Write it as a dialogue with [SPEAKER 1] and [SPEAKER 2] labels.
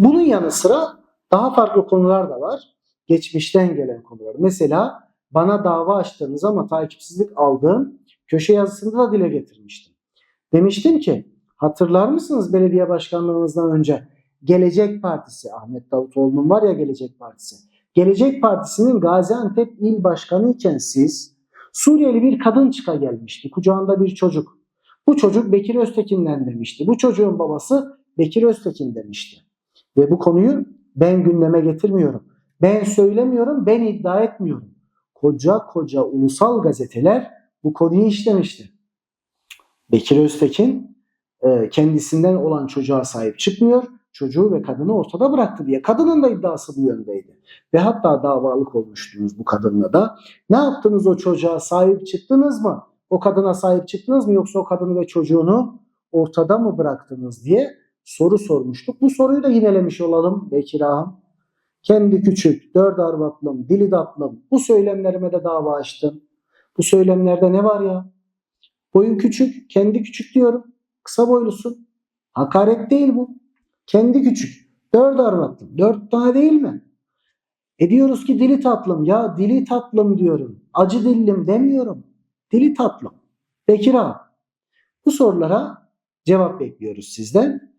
[SPEAKER 1] Bunun yanı sıra daha farklı konular da var. Geçmişten gelen konular. Mesela bana dava açtığınız ama takipsizlik aldığım köşe yazısında da dile getirmiştim. Demiştim ki hatırlar mısınız belediye başkanlığımızdan önce Gelecek Partisi, Ahmet Davutoğlu'nun var ya Gelecek Partisi. Gelecek Partisi'nin Gaziantep il başkanı iken siz Suriyeli bir kadın çıka gelmişti. Kucağında bir çocuk. Bu çocuk Bekir Öztekin'den demişti. Bu çocuğun babası Bekir Öztekin demişti. Ve bu konuyu ben gündeme getirmiyorum. Ben söylemiyorum, ben iddia etmiyorum. Koca koca ulusal gazeteler bu konuyu işlemişti. Bekir Öztekin e, kendisinden olan çocuğa sahip çıkmıyor. Çocuğu ve kadını ortada bıraktı diye. Kadının da iddiası bu yöndeydi. Ve hatta davalık olmuştunuz bu kadınla da. Ne yaptınız o çocuğa? Sahip çıktınız mı? O kadına sahip çıktınız mı? Yoksa o kadını ve çocuğunu ortada mı bıraktınız diye soru sormuştuk. Bu soruyu da yinelemiş olalım Bekir Ağam. Kendi küçük, dört arvatlım, dili datlım. Bu söylemlerime de dava açtım. Bu söylemlerde ne var ya? Boyun küçük, kendi küçük diyorum. Kısa boylusun. Hakaret değil bu. Kendi küçük. Dört arvatlım. Dört tane değil mi? E diyoruz ki dili tatlım. Ya dili tatlım diyorum. Acı dillim demiyorum. Dili tatlım. Bekir Ağa. Bu sorulara cevap bekliyoruz sizden.